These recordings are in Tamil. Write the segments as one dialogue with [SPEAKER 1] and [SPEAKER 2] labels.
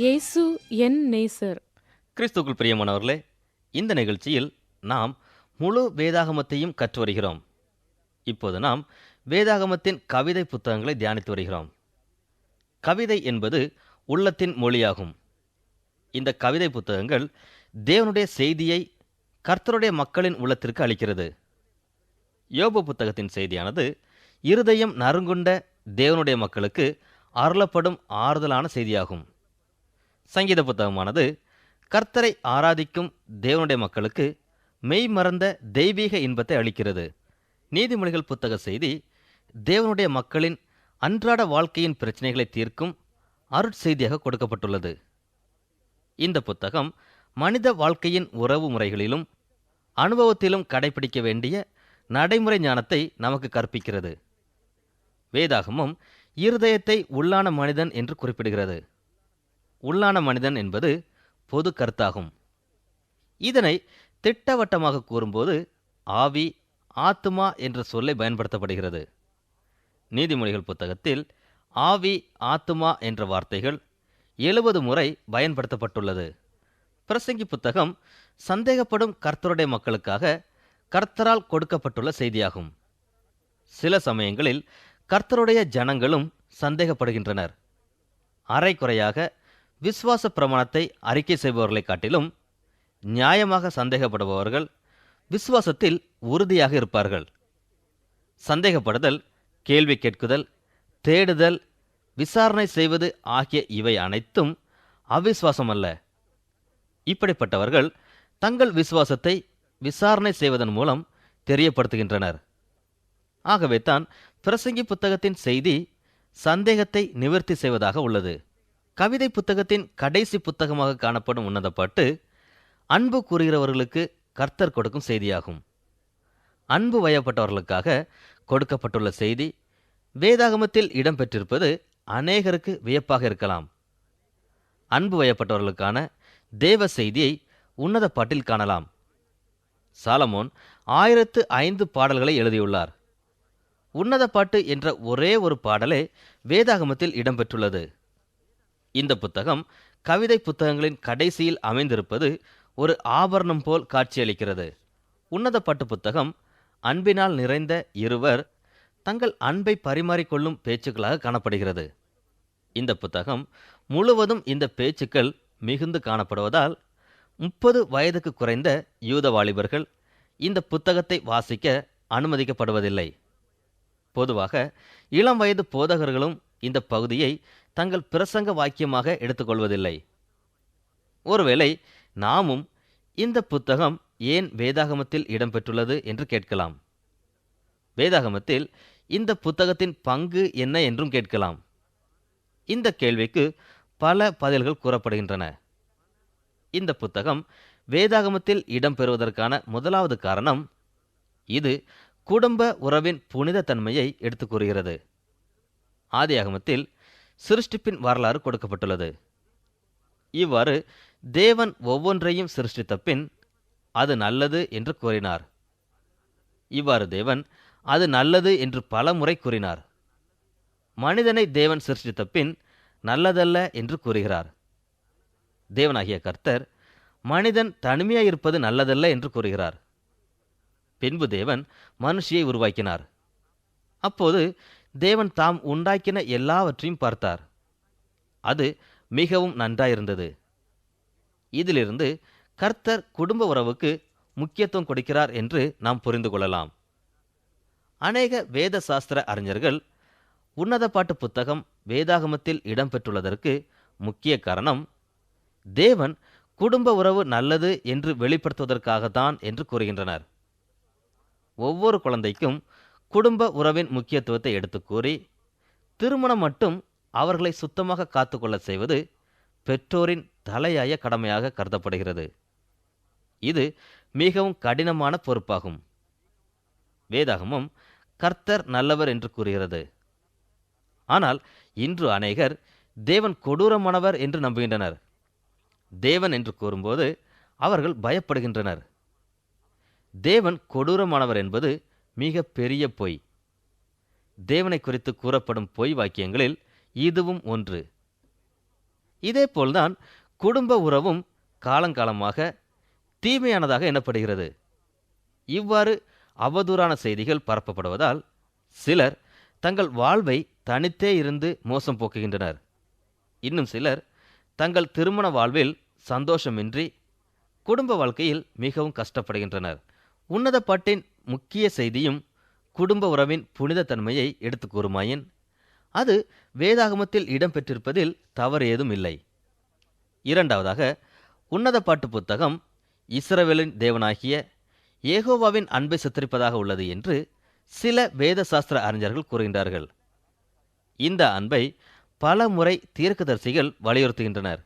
[SPEAKER 1] இயேசு என் நேசர்
[SPEAKER 2] கிறிஸ்துக்குள் பிரியமானவர்களே இந்த நிகழ்ச்சியில் நாம் முழு வேதாகமத்தையும் கற்று வருகிறோம் இப்போது நாம் வேதாகமத்தின் கவிதை புத்தகங்களை தியானித்து வருகிறோம் கவிதை என்பது உள்ளத்தின் மொழியாகும் இந்த கவிதை புத்தகங்கள் தேவனுடைய செய்தியை கர்த்தருடைய மக்களின் உள்ளத்திற்கு அளிக்கிறது யோப புத்தகத்தின் செய்தியானது இருதயம் நறுங்குண்ட தேவனுடைய மக்களுக்கு அருளப்படும் ஆறுதலான செய்தியாகும் சங்கீத புத்தகமானது கர்த்தரை ஆராதிக்கும் தேவனுடைய மக்களுக்கு மெய் மறந்த தெய்வீக இன்பத்தை அளிக்கிறது நீதிமொழிகள் புத்தக செய்தி தேவனுடைய மக்களின் அன்றாட வாழ்க்கையின் பிரச்சனைகளை தீர்க்கும் அருட்செய்தியாக கொடுக்கப்பட்டுள்ளது இந்த புத்தகம் மனித வாழ்க்கையின் உறவு முறைகளிலும் அனுபவத்திலும் கடைபிடிக்க வேண்டிய நடைமுறை ஞானத்தை நமக்கு கற்பிக்கிறது வேதாகமும் இருதயத்தை உள்ளான மனிதன் என்று குறிப்பிடுகிறது உள்ளான மனிதன் என்பது பொது கருத்தாகும் இதனை திட்டவட்டமாக கூறும்போது ஆவி ஆத்துமா என்ற சொல்லை பயன்படுத்தப்படுகிறது நீதிமொழிகள் புத்தகத்தில் ஆவி ஆத்துமா என்ற வார்த்தைகள் எழுபது முறை பயன்படுத்தப்பட்டுள்ளது பிரசங்கி புத்தகம் சந்தேகப்படும் கர்த்தருடைய மக்களுக்காக கர்த்தரால் கொடுக்கப்பட்டுள்ள செய்தியாகும் சில சமயங்களில் கர்த்தருடைய ஜனங்களும் சந்தேகப்படுகின்றனர் அரைக்குறையாக விஸ்வாச பிரமாணத்தை அறிக்கை செய்பவர்களை காட்டிலும் நியாயமாக சந்தேகப்படுபவர்கள் விசுவாசத்தில் உறுதியாக இருப்பார்கள் சந்தேகப்படுதல் கேள்வி கேட்குதல் தேடுதல் விசாரணை செய்வது ஆகிய இவை அனைத்தும் அவிஸ்வாசமல்ல இப்படிப்பட்டவர்கள் தங்கள் விசுவாசத்தை விசாரணை செய்வதன் மூலம் தெரியப்படுத்துகின்றனர் ஆகவே தான் பிரசங்கி புத்தகத்தின் செய்தி சந்தேகத்தை நிவர்த்தி செய்வதாக உள்ளது கவிதை புத்தகத்தின் கடைசி புத்தகமாக காணப்படும் உன்னத பாட்டு அன்பு கூறுகிறவர்களுக்கு கர்த்தர் கொடுக்கும் செய்தியாகும் அன்பு வயப்பட்டவர்களுக்காக கொடுக்கப்பட்டுள்ள செய்தி வேதாகமத்தில் இடம்பெற்றிருப்பது அநேகருக்கு வியப்பாக இருக்கலாம் அன்பு வயப்பட்டவர்களுக்கான தேவ செய்தியை உன்னத பாட்டில் காணலாம் சாலமோன் ஆயிரத்து ஐந்து பாடல்களை எழுதியுள்ளார் உன்னத பாட்டு என்ற ஒரே ஒரு பாடலே வேதாகமத்தில் இடம்பெற்றுள்ளது இந்த புத்தகம் கவிதை புத்தகங்களின் கடைசியில் அமைந்திருப்பது ஒரு ஆபரணம் போல் காட்சியளிக்கிறது உன்னதப்பட்டு புத்தகம் அன்பினால் நிறைந்த இருவர் தங்கள் அன்பை பரிமாறிக்கொள்ளும் பேச்சுக்களாக காணப்படுகிறது இந்த புத்தகம் முழுவதும் இந்த பேச்சுக்கள் மிகுந்து காணப்படுவதால் முப்பது வயதுக்கு குறைந்த யூத வாலிபர்கள் இந்த புத்தகத்தை வாசிக்க அனுமதிக்கப்படுவதில்லை பொதுவாக இளம் வயது போதகர்களும் இந்த பகுதியை தங்கள் பிரசங்க வாக்கியமாக எடுத்துக்கொள்வதில்லை ஒருவேளை நாமும் இந்த புத்தகம் ஏன் வேதாகமத்தில் இடம்பெற்றுள்ளது என்று கேட்கலாம் வேதாகமத்தில் இந்த புத்தகத்தின் பங்கு என்ன என்றும் கேட்கலாம் இந்த கேள்விக்கு பல பதில்கள் கூறப்படுகின்றன இந்த புத்தகம் வேதாகமத்தில் இடம்பெறுவதற்கான முதலாவது காரணம் இது குடும்ப உறவின் புனித தன்மையை எடுத்து கூறுகிறது ஆதியாகமத்தில் சிருஷ்டிப்பின் வரலாறு கொடுக்கப்பட்டுள்ளது இவ்வாறு தேவன் ஒவ்வொன்றையும் சிருஷ்டித்த பின் அது நல்லது என்று கூறினார் இவ்வாறு தேவன் அது நல்லது என்று பல முறை கூறினார் மனிதனை தேவன் சிருஷ்டித்த பின் நல்லதல்ல என்று கூறுகிறார் தேவனாகிய கர்த்தர் மனிதன் தனிமையாயிருப்பது நல்லதல்ல என்று கூறுகிறார் பின்பு தேவன் மனுஷியை உருவாக்கினார் அப்போது தேவன் தாம் உண்டாக்கின எல்லாவற்றையும் பார்த்தார் அது மிகவும் நன்றாயிருந்தது இதிலிருந்து கர்த்தர் குடும்ப உறவுக்கு முக்கியத்துவம் கொடுக்கிறார் என்று நாம் புரிந்து கொள்ளலாம் அநேக வேத சாஸ்திர அறிஞர்கள் உன்னத பாட்டு புத்தகம் வேதாகமத்தில் இடம்பெற்றுள்ளதற்கு முக்கிய காரணம் தேவன் குடும்ப உறவு நல்லது என்று வெளிப்படுத்துவதற்காகத்தான் என்று கூறுகின்றனர் ஒவ்வொரு குழந்தைக்கும் குடும்ப உறவின் முக்கியத்துவத்தை எடுத்து கூறி திருமணம் மட்டும் அவர்களை சுத்தமாக காத்துக்கொள்ள செய்வது பெற்றோரின் தலையாய கடமையாக கருதப்படுகிறது இது மிகவும் கடினமான பொறுப்பாகும் வேதாகமும் கர்த்தர் நல்லவர் என்று கூறுகிறது ஆனால் இன்று அநேகர் தேவன் கொடூரமானவர் என்று நம்புகின்றனர் தேவன் என்று கூறும்போது அவர்கள் பயப்படுகின்றனர் தேவன் கொடூரமானவர் என்பது மிக பெரிய பொய் தேவனை குறித்து கூறப்படும் பொய் வாக்கியங்களில் இதுவும் ஒன்று இதேபோல்தான் குடும்ப உறவும் காலங்காலமாக தீமையானதாக எண்ணப்படுகிறது இவ்வாறு அவதூறான செய்திகள் பரப்பப்படுவதால் சிலர் தங்கள் வாழ்வை தனித்தே இருந்து மோசம் போக்குகின்றனர் இன்னும் சிலர் தங்கள் திருமண வாழ்வில் சந்தோஷமின்றி குடும்ப வாழ்க்கையில் மிகவும் கஷ்டப்படுகின்றனர் உன்னத பாட்டின் முக்கிய செய்தியும் குடும்ப உறவின் புனித தன்மையை எடுத்து கூறுமாயின் அது வேதாகமத்தில் இடம்பெற்றிருப்பதில் தவறு ஏதும் இல்லை இரண்டாவதாக உன்னத பாட்டு புத்தகம் இஸ்ரவேலின் தேவனாகிய ஏகோவாவின் அன்பை சித்தரிப்பதாக உள்ளது என்று சில வேத சாஸ்திர அறிஞர்கள் கூறுகின்றார்கள் இந்த அன்பை பல முறை தீர்க்கதரிசிகள் வலியுறுத்துகின்றனர்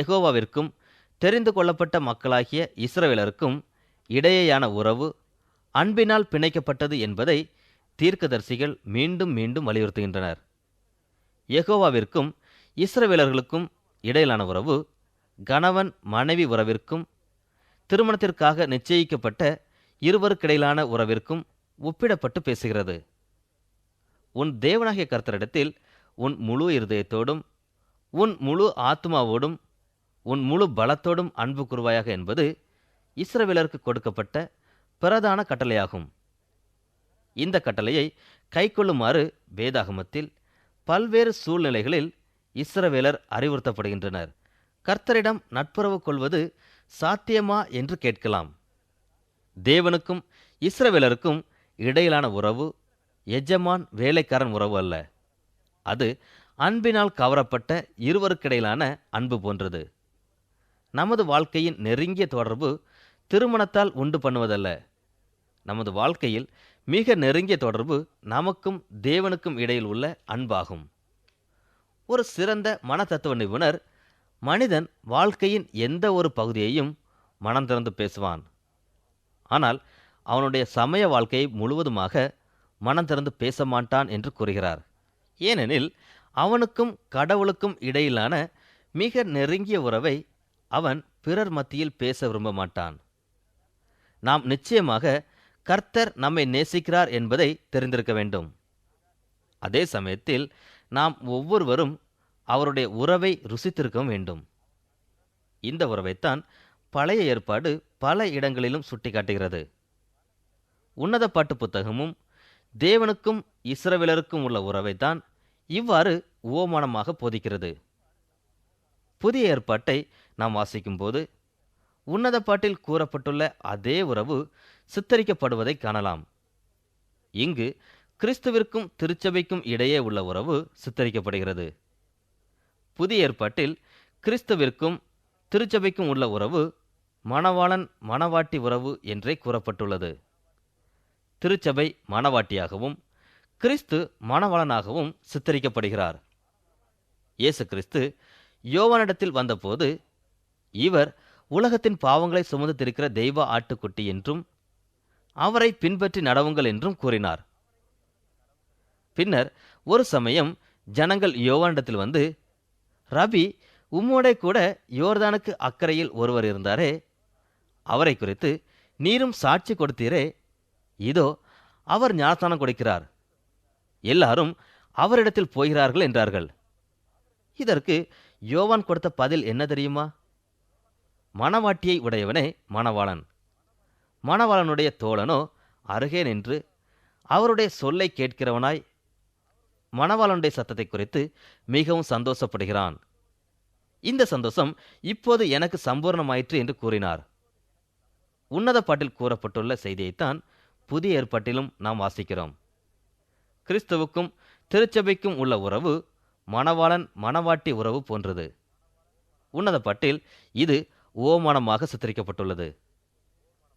[SPEAKER 2] ஏகோவாவிற்கும் தெரிந்து கொள்ளப்பட்ட மக்களாகிய இஸ்ரவேலருக்கும் இடையேயான உறவு அன்பினால் பிணைக்கப்பட்டது என்பதை தீர்க்கதரிசிகள் மீண்டும் மீண்டும் வலியுறுத்துகின்றனர் எகோவாவிற்கும் இஸ்ரவேலர்களுக்கும் இடையிலான உறவு கணவன் மனைவி உறவிற்கும் திருமணத்திற்காக நிச்சயிக்கப்பட்ட இருவருக்கிடையிலான உறவிற்கும் ஒப்பிடப்பட்டு பேசுகிறது உன் தேவனாகிய கர்த்தரிடத்தில் உன் முழு இருதயத்தோடும் உன் முழு ஆத்மாவோடும் உன் முழு பலத்தோடும் அன்பு குருவாயாக என்பது இஸ்ரவேலருக்கு கொடுக்கப்பட்ட பிரதான கட்டளையாகும் இந்த கட்டளையை கைக்கொள்ளுமாறு வேதாகமத்தில் பல்வேறு சூழ்நிலைகளில் இஸ்ரவேலர் அறிவுறுத்தப்படுகின்றனர் கர்த்தரிடம் நட்புறவு கொள்வது சாத்தியமா என்று கேட்கலாம் தேவனுக்கும் இஸ்ரவேலருக்கும் இடையிலான உறவு எஜமான் வேலைக்காரன் உறவு அல்ல அது அன்பினால் கவரப்பட்ட இருவருக்கிடையிலான அன்பு போன்றது நமது வாழ்க்கையின் நெருங்கிய தொடர்பு திருமணத்தால் உண்டு பண்ணுவதல்ல நமது வாழ்க்கையில் மிக நெருங்கிய தொடர்பு நமக்கும் தேவனுக்கும் இடையில் உள்ள அன்பாகும் ஒரு சிறந்த மன தத்துவ நிபுணர் மனிதன் வாழ்க்கையின் எந்த ஒரு பகுதியையும் மனம் திறந்து பேசுவான் ஆனால் அவனுடைய சமய வாழ்க்கையை முழுவதுமாக மனம் திறந்து பேச மாட்டான் என்று கூறுகிறார் ஏனெனில் அவனுக்கும் கடவுளுக்கும் இடையிலான மிக நெருங்கிய உறவை அவன் பிறர் மத்தியில் பேச விரும்ப மாட்டான் நாம் நிச்சயமாக கர்த்தர் நம்மை நேசிக்கிறார் என்பதை தெரிந்திருக்க வேண்டும் அதே சமயத்தில் நாம் ஒவ்வொருவரும் அவருடைய உறவை ருசித்திருக்கவும் வேண்டும் இந்த உறவைத்தான் பழைய ஏற்பாடு பல இடங்களிலும் சுட்டிக்காட்டுகிறது உன்னத பாட்டு புத்தகமும் தேவனுக்கும் இஸ்ரவிலருக்கும் உள்ள உறவைத்தான் இவ்வாறு ஓமானமாக போதிக்கிறது புதிய ஏற்பாட்டை நாம் வாசிக்கும்போது உன்னத பாட்டில் கூறப்பட்டுள்ள அதே உறவு சித்தரிக்கப்படுவதை காணலாம் இங்கு கிறிஸ்துவிற்கும் திருச்சபைக்கும் இடையே உள்ள உறவு சித்தரிக்கப்படுகிறது புதிய ஏற்பாட்டில் கிறிஸ்துவிற்கும் திருச்சபைக்கும் உள்ள உறவு மணவாளன் மணவாட்டி உறவு என்றே கூறப்பட்டுள்ளது திருச்சபை மணவாட்டியாகவும் கிறிஸ்து மணவாளனாகவும் சித்தரிக்கப்படுகிறார் இயேசு கிறிஸ்து யோவனிடத்தில் வந்தபோது இவர் உலகத்தின் பாவங்களை சுமந்து திருக்கிற தெய்வ ஆட்டுக்குட்டி என்றும் அவரை பின்பற்றி நடவுங்கள் என்றும் கூறினார் பின்னர் ஒரு சமயம் ஜனங்கள் யோவானிடத்தில் வந்து ரபி உம்மோட கூட யோர்தானுக்கு அக்கறையில் ஒருவர் இருந்தாரே அவரை குறித்து நீரும் சாட்சி கொடுத்தீரே இதோ அவர் ஞானஸ்தானம் கொடுக்கிறார் எல்லாரும் அவரிடத்தில் போகிறார்கள் என்றார்கள் இதற்கு யோவான் கொடுத்த பதில் என்ன தெரியுமா மணவாட்டியை உடையவனே மணவாளன் மணவாளனுடைய தோழனோ அருகே நின்று அவருடைய சொல்லை கேட்கிறவனாய் மணவாளனுடைய சத்தத்தை குறித்து மிகவும் சந்தோஷப்படுகிறான் இந்த சந்தோஷம் இப்போது எனக்கு சம்பூர்ணமாயிற்று என்று கூறினார் உன்னத பாட்டில் கூறப்பட்டுள்ள செய்தியைத்தான் புதிய ஏற்பாட்டிலும் நாம் வாசிக்கிறோம் கிறிஸ்துவுக்கும் திருச்சபைக்கும் உள்ள உறவு மணவாளன் மணவாட்டி உறவு போன்றது உன்னத பாட்டில் இது ஓமானமாக சித்தரிக்கப்பட்டுள்ளது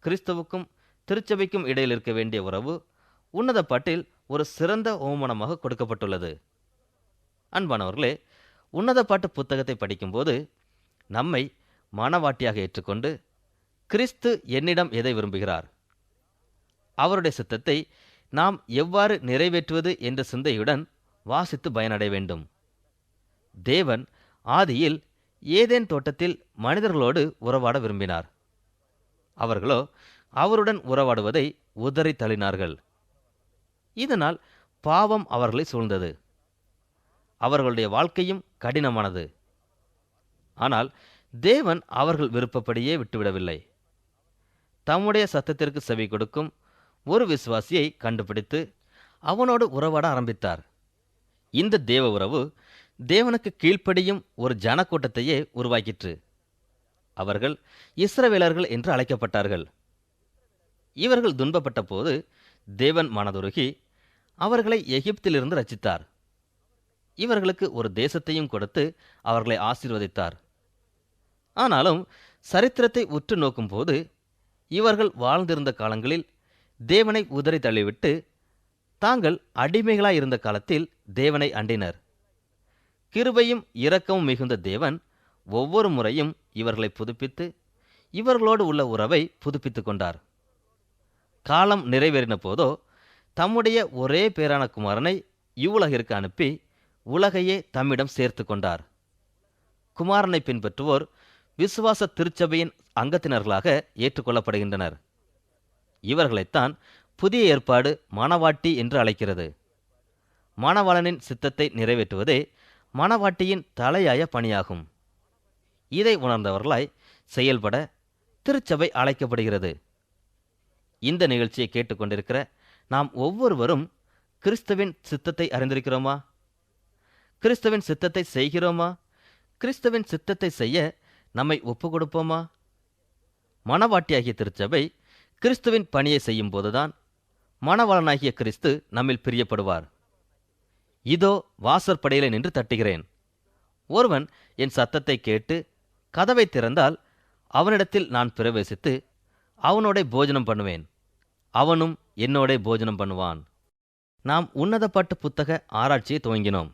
[SPEAKER 2] கிறிஸ்துவுக்கும் திருச்சபைக்கும் இடையில் இருக்க வேண்டிய உறவு உன்னத பாட்டில் ஒரு சிறந்த ஓமனமாக கொடுக்கப்பட்டுள்ளது அன்பானவர்களே உன்னத பாட்டு புத்தகத்தை படிக்கும்போது நம்மை மனவாட்டியாக ஏற்றுக்கொண்டு கிறிஸ்து என்னிடம் எதை விரும்புகிறார் அவருடைய சித்தத்தை நாம் எவ்வாறு நிறைவேற்றுவது என்ற சிந்தையுடன் வாசித்து பயனடைய வேண்டும் தேவன் ஆதியில் ஏதேன் தோட்டத்தில் மனிதர்களோடு உறவாட விரும்பினார் அவர்களோ அவருடன் உறவாடுவதை உதறி தள்ளினார்கள் இதனால் பாவம் அவர்களை சூழ்ந்தது அவர்களுடைய வாழ்க்கையும் கடினமானது ஆனால் தேவன் அவர்கள் விருப்பப்படியே விட்டுவிடவில்லை தம்முடைய சத்தத்திற்கு செவி கொடுக்கும் ஒரு விசுவாசியை கண்டுபிடித்து அவனோடு உறவாட ஆரம்பித்தார் இந்த தேவ உறவு தேவனுக்கு கீழ்ப்படியும் ஒரு ஜனக்கூட்டத்தையே உருவாக்கிற்று அவர்கள் இஸ்ரவேலர்கள் என்று அழைக்கப்பட்டார்கள் இவர்கள் துன்பப்பட்ட போது தேவன் மனதுருகி அவர்களை எகிப்திலிருந்து ரச்சித்தார் இவர்களுக்கு ஒரு தேசத்தையும் கொடுத்து அவர்களை ஆசீர்வதித்தார் ஆனாலும் சரித்திரத்தை உற்று நோக்கும்போது இவர்கள் வாழ்ந்திருந்த காலங்களில் தேவனை உதறி தள்ளிவிட்டு தாங்கள் அடிமைகளாயிருந்த காலத்தில் தேவனை அண்டினர் கிருபையும் இரக்கமும் மிகுந்த தேவன் ஒவ்வொரு முறையும் இவர்களை புதுப்பித்து இவர்களோடு உள்ள உறவை புதுப்பித்து கொண்டார் காலம் நிறைவேறின போதோ தம்முடைய ஒரே பேரான குமாரனை இவ்வுலகிற்கு அனுப்பி உலகையே தம்மிடம் சேர்த்து கொண்டார் குமாரனை பின்பற்றுவோர் விசுவாச திருச்சபையின் அங்கத்தினர்களாக ஏற்றுக்கொள்ளப்படுகின்றனர் இவர்களைத்தான் புதிய ஏற்பாடு மணவாட்டி என்று அழைக்கிறது மணவாளனின் சித்தத்தை நிறைவேற்றுவதே மணவாட்டியின் தலையாய பணியாகும் இதை உணர்ந்தவர்களாய் செயல்பட திருச்சபை அழைக்கப்படுகிறது இந்த நிகழ்ச்சியை கேட்டுக்கொண்டிருக்கிற நாம் ஒவ்வொருவரும் கிறிஸ்துவின் சித்தத்தை அறிந்திருக்கிறோமா கிறிஸ்துவின் சித்தத்தை செய்கிறோமா கிறிஸ்துவின் சித்தத்தை செய்ய நம்மை ஒப்பு கொடுப்போமா மனவாட்டியாகிய திருச்சபை கிறிஸ்துவின் பணியை செய்யும் போதுதான் மனவளனாகிய கிறிஸ்து நம்மில் பிரியப்படுவார் இதோ வாசற்படையில நின்று தட்டுகிறேன் ஒருவன் என் சத்தத்தை கேட்டு கதவை திறந்தால் அவனிடத்தில் நான் பிரவேசித்து அவனோட போஜனம் பண்ணுவேன் அவனும் என்னோட போஜனம் பண்ணுவான் நாம் உன்னதப்பட்ட புத்தக ஆராய்ச்சியை துவங்கினோம்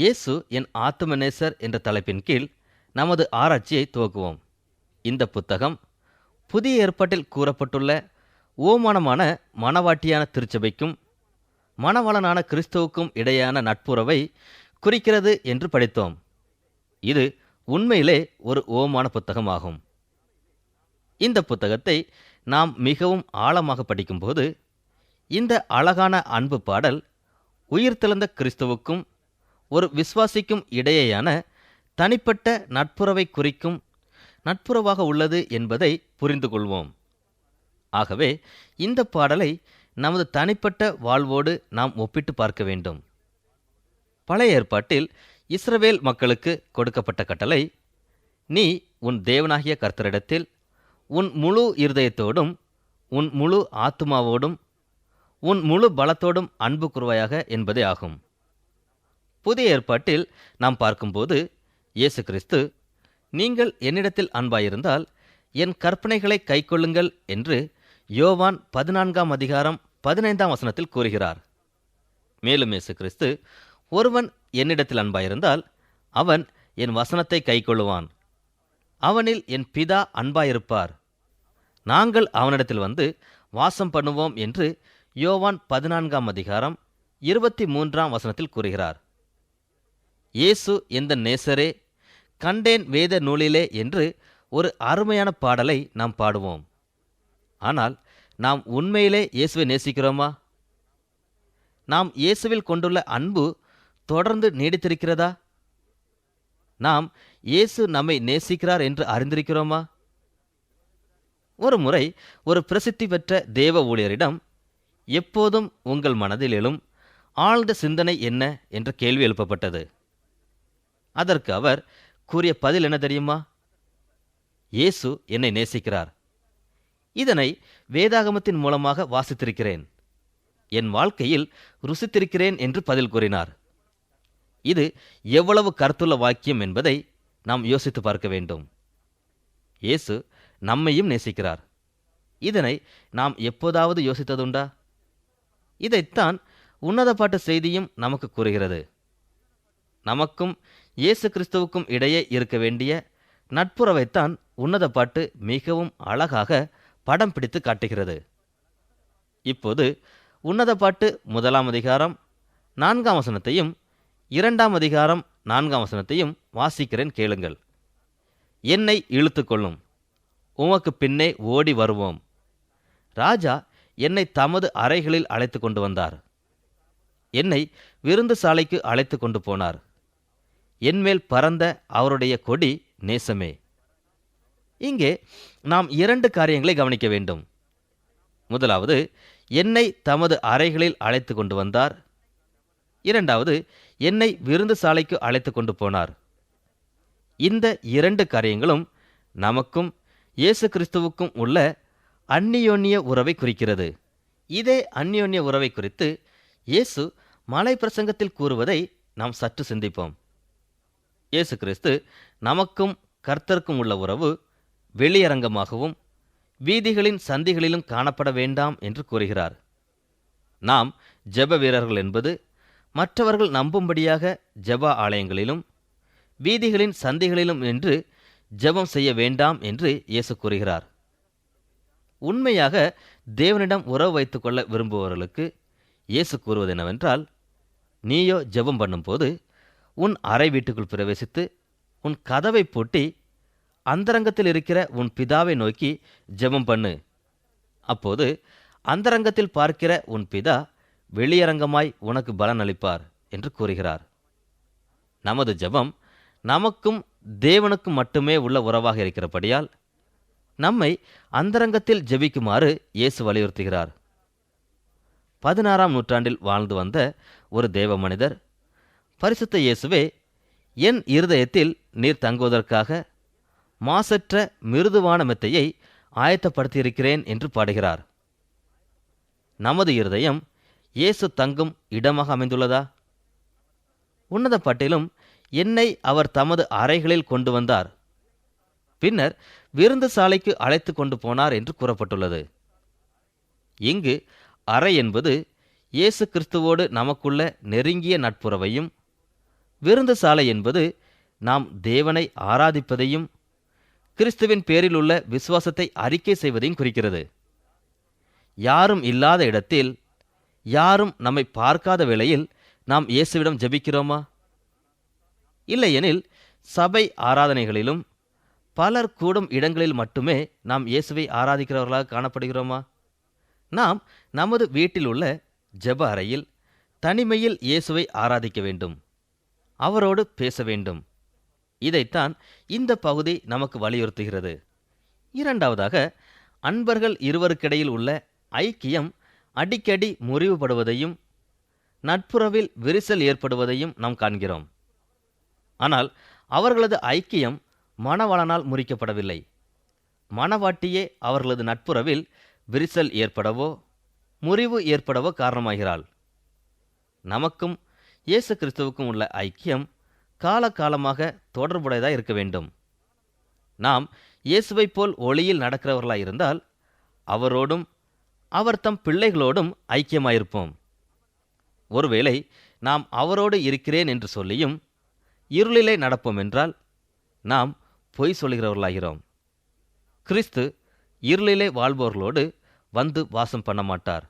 [SPEAKER 2] இயேசு என் ஆத்தும நேசர் என்ற தலைப்பின் கீழ் நமது ஆராய்ச்சியை துவக்குவோம் இந்த புத்தகம் புதிய ஏற்பாட்டில் கூறப்பட்டுள்ள ஓமானமான மனவாட்டியான திருச்சபைக்கும் மனவளனான கிறிஸ்துவுக்கும் இடையான நட்புறவை குறிக்கிறது என்று படித்தோம் இது உண்மையிலே ஒரு ஓமான புத்தகமாகும் இந்த புத்தகத்தை நாம் மிகவும் ஆழமாக படிக்கும்போது இந்த அழகான அன்பு பாடல் உயிர்த்தெழுந்த கிறிஸ்துவுக்கும் ஒரு விஸ்வாசிக்கும் இடையேயான தனிப்பட்ட நட்புறவை குறிக்கும் நட்புறவாக உள்ளது என்பதை புரிந்து கொள்வோம் ஆகவே இந்த பாடலை நமது தனிப்பட்ட வாழ்வோடு நாம் ஒப்பிட்டு பார்க்க வேண்டும் பழைய ஏற்பாட்டில் இஸ்ரவேல் மக்களுக்கு கொடுக்கப்பட்ட கட்டளை நீ உன் தேவனாகிய கர்த்தரிடத்தில் உன் முழு இருதயத்தோடும் உன் முழு ஆத்துமாவோடும் உன் முழு பலத்தோடும் அன்பு குருவாயாக என்பதே ஆகும் புதிய ஏற்பாட்டில் நாம் பார்க்கும்போது இயேசு கிறிஸ்து நீங்கள் என்னிடத்தில் அன்பாயிருந்தால் என் கற்பனைகளை கைக்கொள்ளுங்கள் என்று யோவான் பதினான்காம் அதிகாரம் பதினைந்தாம் வசனத்தில் கூறுகிறார் மேலும் இயேசு கிறிஸ்து ஒருவன் என்னிடத்தில் அன்பாயிருந்தால் அவன் என் வசனத்தை கைக்கொள்ளுவான் அவனில் என் பிதா அன்பாயிருப்பார் நாங்கள் அவனிடத்தில் வந்து வாசம் பண்ணுவோம் என்று யோவான் பதினான்காம் அதிகாரம் இருபத்தி மூன்றாம் வசனத்தில் கூறுகிறார் இயேசு எந்த நேசரே கண்டேன் வேத நூலிலே என்று ஒரு அருமையான பாடலை நாம் பாடுவோம் ஆனால் நாம் உண்மையிலே இயேசுவை நேசிக்கிறோமா நாம் இயேசுவில் கொண்டுள்ள அன்பு தொடர்ந்து நீடித்திருக்கிறதா நாம் இயேசு நம்மை நேசிக்கிறார் என்று அறிந்திருக்கிறோமா ஒரு முறை ஒரு பிரசித்தி பெற்ற தேவ ஊழியரிடம் எப்போதும் உங்கள் மனதில் எழும் ஆழ்ந்த சிந்தனை என்ன என்ற கேள்வி எழுப்பப்பட்டது அதற்கு அவர் கூறிய பதில் என்ன தெரியுமா இயேசு என்னை நேசிக்கிறார் இதனை வேதாகமத்தின் மூலமாக வாசித்திருக்கிறேன் என் வாழ்க்கையில் ருசித்திருக்கிறேன் என்று பதில் கூறினார் இது எவ்வளவு கருத்துள்ள வாக்கியம் என்பதை நாம் யோசித்து பார்க்க வேண்டும் இயேசு நம்மையும் நேசிக்கிறார் இதனை நாம் எப்போதாவது யோசித்ததுண்டா இதைத்தான் உன்னத பாட்டு செய்தியும் நமக்கு கூறுகிறது நமக்கும் இயேசு கிறிஸ்துவுக்கும் இடையே இருக்க வேண்டிய நட்புறவைத்தான் உன்னத பாட்டு மிகவும் அழகாக படம் பிடித்து காட்டுகிறது இப்போது உன்னத பாட்டு முதலாம் அதிகாரம் நான்காம் வசனத்தையும் இரண்டாம் அதிகாரம் நான்காம் வசனத்தையும் வாசிக்கிறேன் கேளுங்கள் என்னை இழுத்துக்கொள்ளும் உமக்கு பின்னே ஓடி வருவோம் ராஜா என்னை தமது அறைகளில் அழைத்து கொண்டு வந்தார் என்னை விருந்து சாலைக்கு அழைத்து கொண்டு போனார் என்மேல் பறந்த அவருடைய கொடி நேசமே இங்கே நாம் இரண்டு காரியங்களை கவனிக்க வேண்டும் முதலாவது என்னை தமது அறைகளில் அழைத்து கொண்டு வந்தார் இரண்டாவது என்னை விருந்து சாலைக்கு அழைத்து கொண்டு போனார் இந்த இரண்டு காரியங்களும் நமக்கும் இயேசு கிறிஸ்துவுக்கும் உள்ள அந்நியோன்ய உறவை குறிக்கிறது இதே அந்நியோன்ய உறவை குறித்து இயேசு மலை பிரசங்கத்தில் கூறுவதை நாம் சற்று சிந்திப்போம் இயேசு கிறிஸ்து நமக்கும் கர்த்தருக்கும் உள்ள உறவு வெளியரங்கமாகவும் வீதிகளின் சந்திகளிலும் காணப்பட வேண்டாம் என்று கூறுகிறார் நாம் ஜெப வீரர்கள் என்பது மற்றவர்கள் நம்பும்படியாக ஜபா ஆலயங்களிலும் வீதிகளின் சந்தைகளிலும் நின்று ஜபம் செய்ய வேண்டாம் என்று இயேசு கூறுகிறார் உண்மையாக தேவனிடம் உறவு வைத்துக்கொள்ள விரும்புபவர்களுக்கு இயேசு கூறுவது என்னவென்றால் நீயோ ஜெபம் பண்ணும்போது உன் அறை வீட்டுக்குள் பிரவேசித்து உன் கதவை பூட்டி அந்தரங்கத்தில் இருக்கிற உன் பிதாவை நோக்கி ஜெபம் பண்ணு அப்போது அந்தரங்கத்தில் பார்க்கிற உன் பிதா வெளியரங்கமாய் உனக்கு பலன் அளிப்பார் என்று கூறுகிறார் நமது ஜபம் நமக்கும் தேவனுக்கும் மட்டுமே உள்ள உறவாக இருக்கிறபடியால் நம்மை அந்தரங்கத்தில் ஜெபிக்குமாறு இயேசு வலியுறுத்துகிறார் பதினாறாம் நூற்றாண்டில் வாழ்ந்து வந்த ஒரு தேவ மனிதர் பரிசுத்த இயேசுவே என் இருதயத்தில் நீர் தங்குவதற்காக மாசற்ற மிருதுவான மெத்தையை ஆயத்தப்படுத்தியிருக்கிறேன் என்று பாடுகிறார் நமது இருதயம் இயேசு தங்கும் இடமாக அமைந்துள்ளதா உன்னதப்பட்டிலும் என்னை அவர் தமது அறைகளில் கொண்டு வந்தார் பின்னர் விருந்து சாலைக்கு அழைத்து கொண்டு போனார் என்று கூறப்பட்டுள்ளது இங்கு அறை என்பது இயேசு கிறிஸ்துவோடு நமக்குள்ள நெருங்கிய நட்புறவையும் விருந்து சாலை என்பது நாம் தேவனை ஆராதிப்பதையும் கிறிஸ்துவின் பேரில் உள்ள விசுவாசத்தை அறிக்கை செய்வதையும் குறிக்கிறது யாரும் இல்லாத இடத்தில் யாரும் நம்மை பார்க்காத வேளையில் நாம் இயேசுவிடம் ஜபிக்கிறோமா இல்லையெனில் சபை ஆராதனைகளிலும் பலர் கூடும் இடங்களில் மட்டுமே நாம் இயேசுவை ஆராதிக்கிறவர்களாக காணப்படுகிறோமா நாம் நமது வீட்டில் உள்ள ஜப அறையில் தனிமையில் இயேசுவை ஆராதிக்க வேண்டும் அவரோடு பேச வேண்டும் இதைத்தான் இந்த பகுதி நமக்கு வலியுறுத்துகிறது இரண்டாவதாக அன்பர்கள் இருவருக்கிடையில் உள்ள ஐக்கியம் அடிக்கடி முறிவுபடுவதையும் நட்புறவில் விரிசல் ஏற்படுவதையும் நாம் காண்கிறோம் ஆனால் அவர்களது ஐக்கியம் மணவளனால் முறிக்கப்படவில்லை மணவாட்டியே அவர்களது நட்புறவில் விரிசல் ஏற்படவோ முறிவு ஏற்படவோ காரணமாகிறாள் நமக்கும் இயேசு கிறிஸ்துவுக்கும் உள்ள ஐக்கியம் காலகாலமாக தொடர்புடையதாக இருக்க வேண்டும் நாம் இயேசுவைப் போல் ஒளியில் நடக்கிறவர்களாயிருந்தால் அவரோடும் அவர் தம் பிள்ளைகளோடும் ஐக்கியமாயிருப்போம் ஒருவேளை நாம் அவரோடு இருக்கிறேன் என்று சொல்லியும் இருளிலே நடப்போம் என்றால் நாம் பொய் சொல்கிறவர்களாகிறோம் கிறிஸ்து இருளிலே வாழ்பவர்களோடு வந்து வாசம் பண்ண மாட்டார்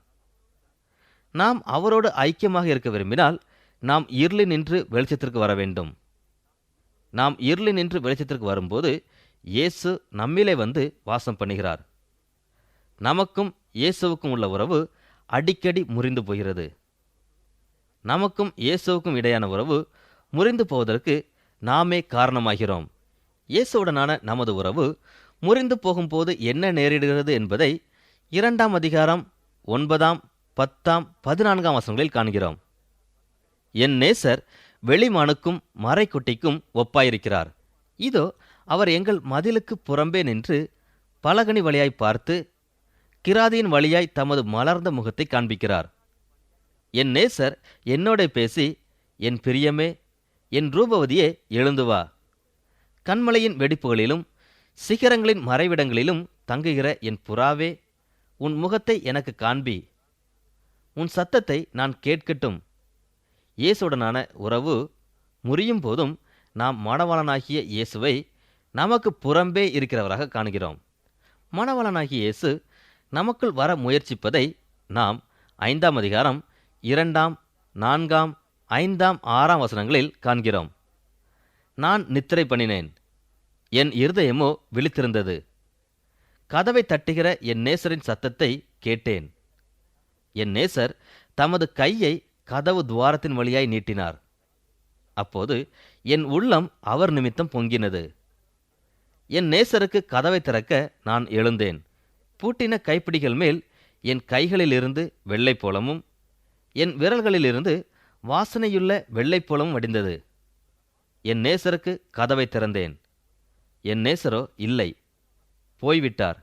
[SPEAKER 2] நாம் அவரோடு ஐக்கியமாக இருக்க விரும்பினால் நாம் இருளி நின்று வெளிச்சத்திற்கு வர வேண்டும் நாம் இருளி நின்று வெளிச்சத்திற்கு வரும்போது இயேசு நம்மிலே வந்து வாசம் பண்ணுகிறார் நமக்கும் இயேசுவுக்கும் உள்ள உறவு அடிக்கடி முறிந்து போகிறது நமக்கும் இயேசுவுக்கும் இடையான உறவு முறிந்து போவதற்கு நாமே காரணமாகிறோம் இயேசுவுடனான நமது உறவு முறிந்து போகும்போது என்ன நேரிடுகிறது என்பதை இரண்டாம் அதிகாரம் ஒன்பதாம் பத்தாம் பதினான்காம் வசங்களில் காண்கிறோம் என் நேசர் வெளிமானுக்கும் மறைக்குட்டிக்கும் ஒப்பாயிருக்கிறார் இதோ அவர் எங்கள் மதிலுக்கு புறம்பே நின்று பலகனி வழியாய் பார்த்து கிராதியின் வழியாய் தமது மலர்ந்த முகத்தை காண்பிக்கிறார் என் நேசர் என்னோட பேசி என் பிரியமே என் ரூபவதியே எழுந்து வா கண்மலையின் வெடிப்புகளிலும் சிகரங்களின் மறைவிடங்களிலும் தங்குகிற என் புறாவே உன் முகத்தை எனக்கு காண்பி உன் சத்தத்தை நான் கேட்கட்டும் இயேசுடனான உறவு முறியும் போதும் நாம் மாணவனாகிய இயேசுவை நமக்கு புறம்பே இருக்கிறவராக காண்கிறோம் மாணவனாகிய இயேசு நமக்குள் வர முயற்சிப்பதை நாம் ஐந்தாம் அதிகாரம் இரண்டாம் நான்காம் ஐந்தாம் ஆறாம் வசனங்களில் காண்கிறோம் நான் நித்திரை பண்ணினேன் என் இருதயமோ விழித்திருந்தது கதவை தட்டுகிற என் நேசரின் சத்தத்தை கேட்டேன் என் நேசர் தமது கையை கதவு துவாரத்தின் வழியாய் நீட்டினார் அப்போது என் உள்ளம் அவர் நிமித்தம் பொங்கினது என் நேசருக்கு கதவை திறக்க நான் எழுந்தேன் பூட்டின கைப்பிடிகள் மேல் என் கைகளிலிருந்து போலமும் என் விரல்களிலிருந்து வாசனையுள்ள போலமும் வடிந்தது என் நேசருக்கு கதவை திறந்தேன் என் நேசரோ இல்லை போய்விட்டார்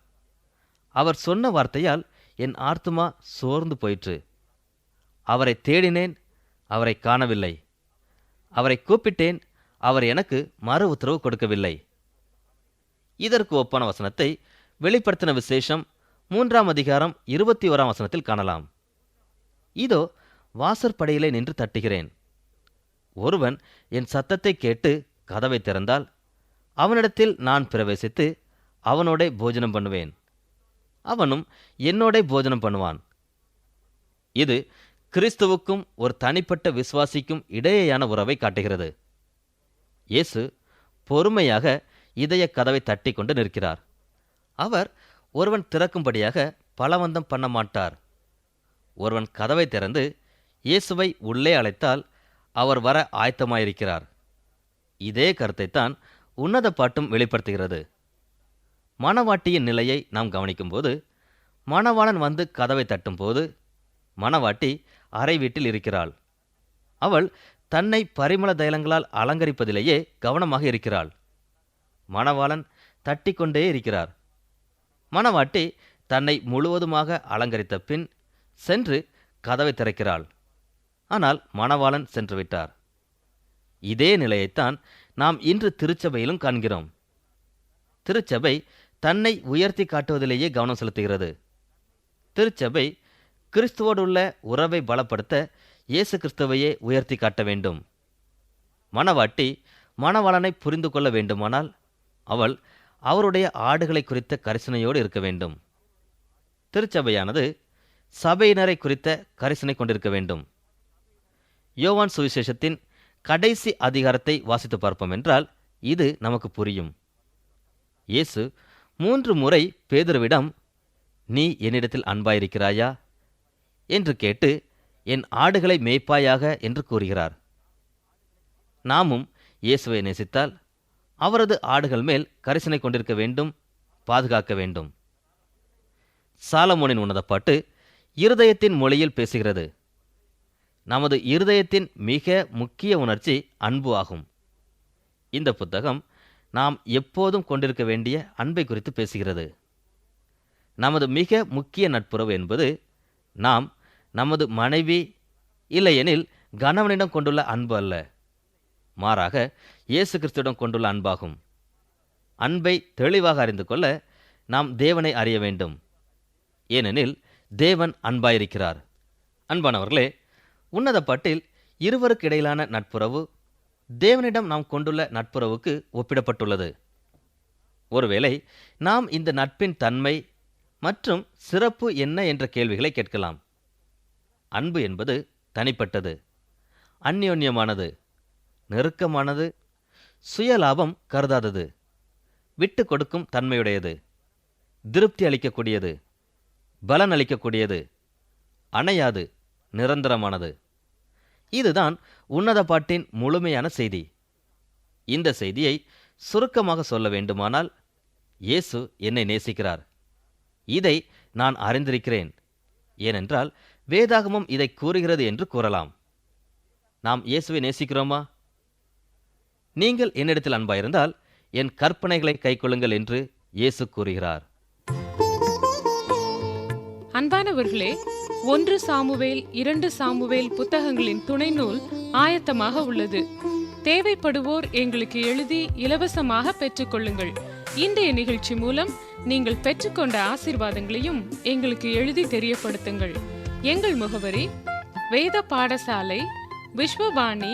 [SPEAKER 2] அவர் சொன்ன வார்த்தையால் என் ஆர்த்துமா சோர்ந்து போயிற்று அவரை தேடினேன் அவரை காணவில்லை அவரை கூப்பிட்டேன் அவர் எனக்கு மறு உத்தரவு கொடுக்கவில்லை இதற்கு ஒப்பான வசனத்தை வெளிப்படுத்தின விசேஷம் மூன்றாம் அதிகாரம் இருபத்தி ஓராம் வசனத்தில் காணலாம் இதோ வாசற்படையிலே நின்று தட்டுகிறேன் ஒருவன் என் சத்தத்தை கேட்டு கதவை திறந்தால் அவனிடத்தில் நான் பிரவேசித்து அவனோட போஜனம் பண்ணுவேன் அவனும் என்னோட போஜனம் பண்ணுவான் இது கிறிஸ்துவுக்கும் ஒரு தனிப்பட்ட விசுவாசிக்கும் இடையேயான உறவை காட்டுகிறது இயேசு பொறுமையாக இதய கதவை தட்டி கொண்டு நிற்கிறார் அவர் ஒருவன் திறக்கும்படியாக பலவந்தம் பண்ண மாட்டார் ஒருவன் கதவை திறந்து இயேசுவை உள்ளே அழைத்தால் அவர் வர ஆயத்தமாயிருக்கிறார் இதே கருத்தைத்தான் உன்னத பாட்டும் வெளிப்படுத்துகிறது மணவாட்டியின் நிலையை நாம் கவனிக்கும்போது மணவாளன் வந்து கதவை தட்டும்போது மணவாட்டி அறை வீட்டில் இருக்கிறாள் அவள் தன்னை பரிமள தைலங்களால் அலங்கரிப்பதிலேயே கவனமாக இருக்கிறாள் மணவாளன் தட்டிக்கொண்டே இருக்கிறார் மணவாட்டி தன்னை முழுவதுமாக அலங்கரித்த பின் சென்று கதவை திறக்கிறாள் ஆனால் மணவாளன் சென்றுவிட்டார் இதே நிலையைத்தான் நாம் இன்று திருச்சபையிலும் காண்கிறோம் திருச்சபை தன்னை உயர்த்தி காட்டுவதிலேயே கவனம் செலுத்துகிறது திருச்சபை கிறிஸ்துவோடுள்ள உறவை பலப்படுத்த இயேசு கிறிஸ்துவையே உயர்த்தி காட்ட வேண்டும் மணவாட்டி மணவாளனை புரிந்து கொள்ள வேண்டுமானால் அவள் அவருடைய ஆடுகளை குறித்த கரிசனையோடு இருக்க வேண்டும் திருச்சபையானது சபையினரை குறித்த கரிசனை கொண்டிருக்க வேண்டும் யோவான் சுவிசேஷத்தின் கடைசி அதிகாரத்தை வாசித்து பார்ப்போம் என்றால் இது நமக்கு புரியும் இயேசு மூன்று முறை பேதுருவிடம் நீ என்னிடத்தில் அன்பாயிருக்கிறாயா என்று கேட்டு என் ஆடுகளை மேய்ப்பாயாக என்று கூறுகிறார் நாமும் இயேசுவை நேசித்தால் அவரது ஆடுகள் மேல் கரிசனை கொண்டிருக்க வேண்டும் பாதுகாக்க வேண்டும் சாலமோனின் உணதப்பாட்டு இருதயத்தின் மொழியில் பேசுகிறது நமது இருதயத்தின் மிக முக்கிய உணர்ச்சி அன்பு ஆகும் இந்த புத்தகம் நாம் எப்போதும் கொண்டிருக்க வேண்டிய அன்பை குறித்து பேசுகிறது நமது மிக முக்கிய நட்புறவு என்பது நாம் நமது மனைவி இல்லையெனில் கணவனிடம் கொண்டுள்ள அன்பு அல்ல மாறாக இயேசு கிறிஸ்துவிடம் கொண்டுள்ள அன்பாகும் அன்பை தெளிவாக அறிந்து கொள்ள நாம் தேவனை அறிய வேண்டும் ஏனெனில் தேவன் அன்பாயிருக்கிறார் அன்பானவர்களே உன்னத பாட்டில் இருவருக்கு இடையிலான நட்புறவு தேவனிடம் நாம் கொண்டுள்ள நட்புறவுக்கு ஒப்பிடப்பட்டுள்ளது ஒருவேளை நாம் இந்த நட்பின் தன்மை மற்றும் சிறப்பு என்ன என்ற கேள்விகளை கேட்கலாம் அன்பு என்பது தனிப்பட்டது அந்யோன்யமானது நெருக்கமானது சுயலாபம் கருதாதது விட்டு கொடுக்கும் தன்மையுடையது திருப்தி அளிக்கக்கூடியது பலன் அளிக்கக்கூடியது அணையாது நிரந்தரமானது இதுதான் உன்னத பாட்டின் முழுமையான செய்தி இந்த செய்தியை சுருக்கமாக சொல்ல வேண்டுமானால் இயேசு என்னை நேசிக்கிறார் இதை நான் அறிந்திருக்கிறேன் ஏனென்றால் வேதாகமம் இதை கூறுகிறது என்று கூறலாம் நாம் இயேசுவை நேசிக்கிறோமா நீங்கள் என்னிடத்தில் அன்பாயிருந்தால் என் கற்பனைகளை கைக்கொள்ளுங்கள் என்று இயேசு கூறுகிறார்
[SPEAKER 3] அன்பானவர்களே ஒன்று சாமுவேல் இரண்டு சாமுவேல் புத்தகங்களின் துணை நூல் ஆயத்தமாக உள்ளது தேவைப்படுவோர் எங்களுக்கு எழுதி இலவசமாக பெற்றுக்கொள்ளுங்கள் இன்றைய நிகழ்ச்சி மூலம் நீங்கள் பெற்றுக்கொண்ட ஆசிர்வாதங்களையும் எங்களுக்கு எழுதி தெரியப்படுத்துங்கள் எங்கள் முகவரி வேத பாடசாலை விஸ்வபாணி